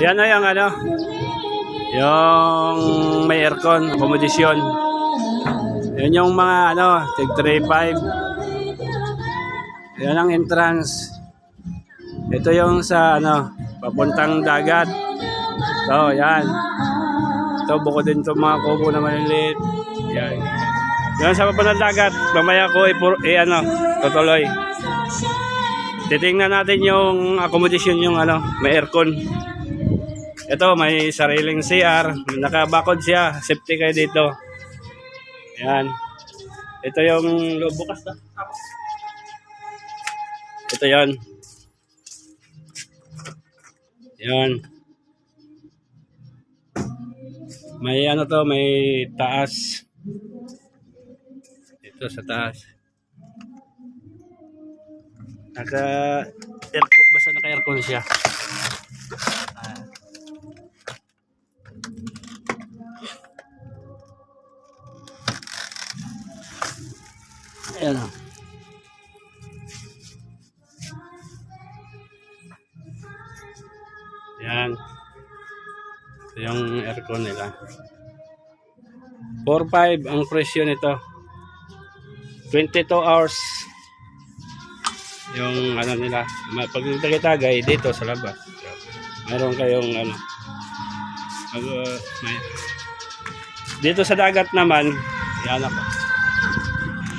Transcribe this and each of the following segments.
Yan na yung ano, yung may aircon, accommodation. Yan yung mga ano, tig 3.5. Yan ang entrance. Ito yung sa ano, papuntang dagat. So, yan. Ito, bukod din itong mga kubo na maliliit. Yan. Yan sa papuntang dagat. Mamaya ko eh, ano, tutuloy. Titingnan natin yung accommodation yung ano, may aircon. Ito, may sariling CR. Nakabakod siya. Safety kayo dito. Yan. Ito yung loob bukas na. Ito yan. Yan. May ano to, may taas. Ito sa taas. Naka aircon, basta naka aircon siya. Ayan o. Yan. Ito yung aircon nila. 4.5 ang presyo nito. 22 hours yung ano nila. Pag tagay dito sa labas. Meron kayong ano. Pag, uh, may, dito sa dagat naman, yan ako.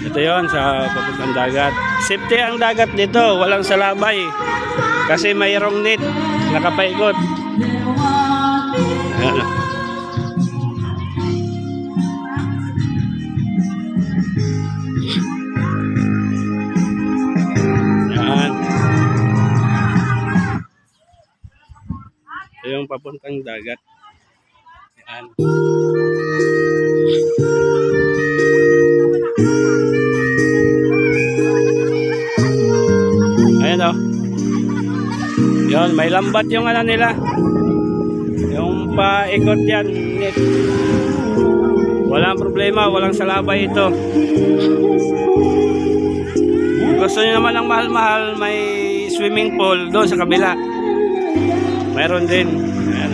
Ito yon sa papuntang dagat. Safety ang dagat dito, walang salabay. Kasi mayroong net, nakapaikot. Ayan. Yung papuntang dagat. Yan. Ayan o. Yun, may lambat yung ano nila. Yung paikot yan. Walang problema, walang salabay ito. Kung gusto nyo naman ng mahal-mahal, may swimming pool doon sa kabila. Mayroon din. Ayan.